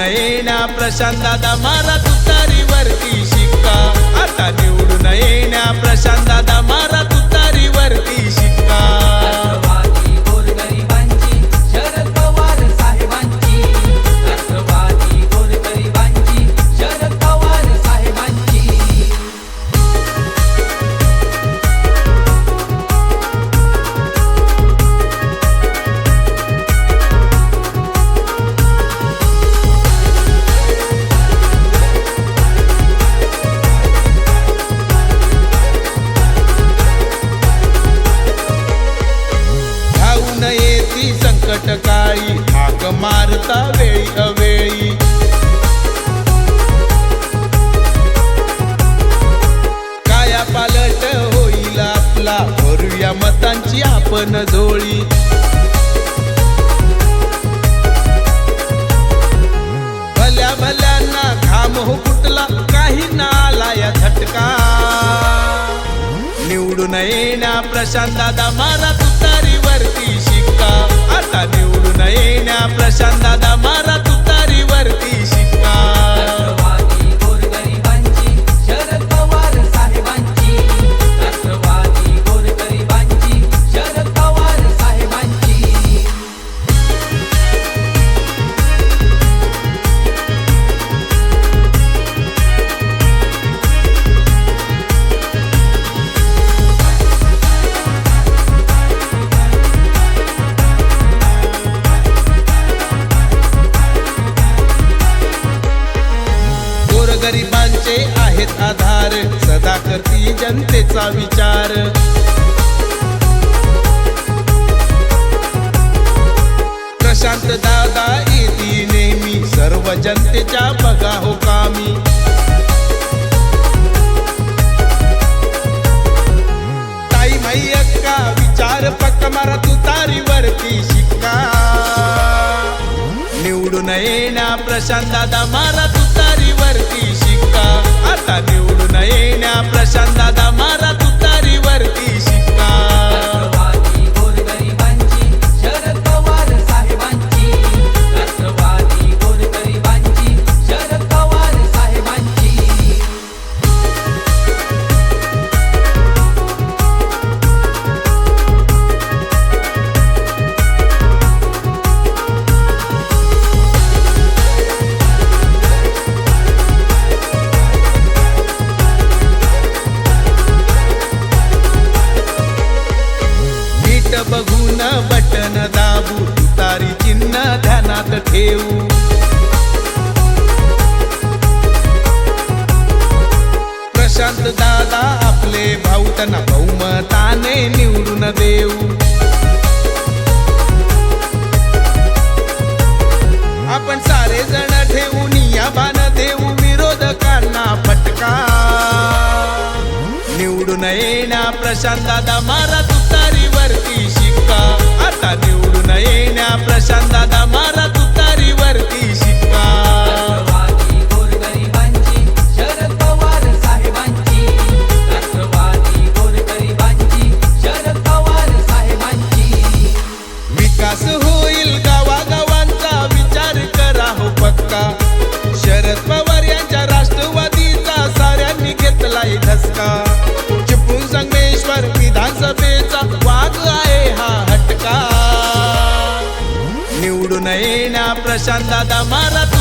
नयेना येण्या प्रशांत दादा मारा तुतारीवरती शिक्का. आता निवडून येण्या प्रशांत दादा मारा करता वेळी अवेळी. काया पालट होईल आपला भरूया मतांची आपण झोळी भल्या भल्यांना घाम हो कुठला काही ना आला या झटका. निवडून येण्या प्रशांत दादा मारा तुतारी वरती आता निवडून येण्या जनतेचा विचार. प्रशांत दादा येती नेहमी. सर्व जनतेच्या बघा हो कामी. ताई माई अक्का विचार पक्का मारा तू तारीवरती शिक्का. निवडून येण्या प्रशांत दादा मारा तू तारीवरती शिक्का. आता निवडून येण्या प्रशांत भाऊ त्यांना बहुमताने निवडून देऊ. आपण सारे जण ठेवून या बाण देऊ विरोधकांना फटका. निवडून येण्या प्रशांत दादा मार. प्रशांत दादा मारा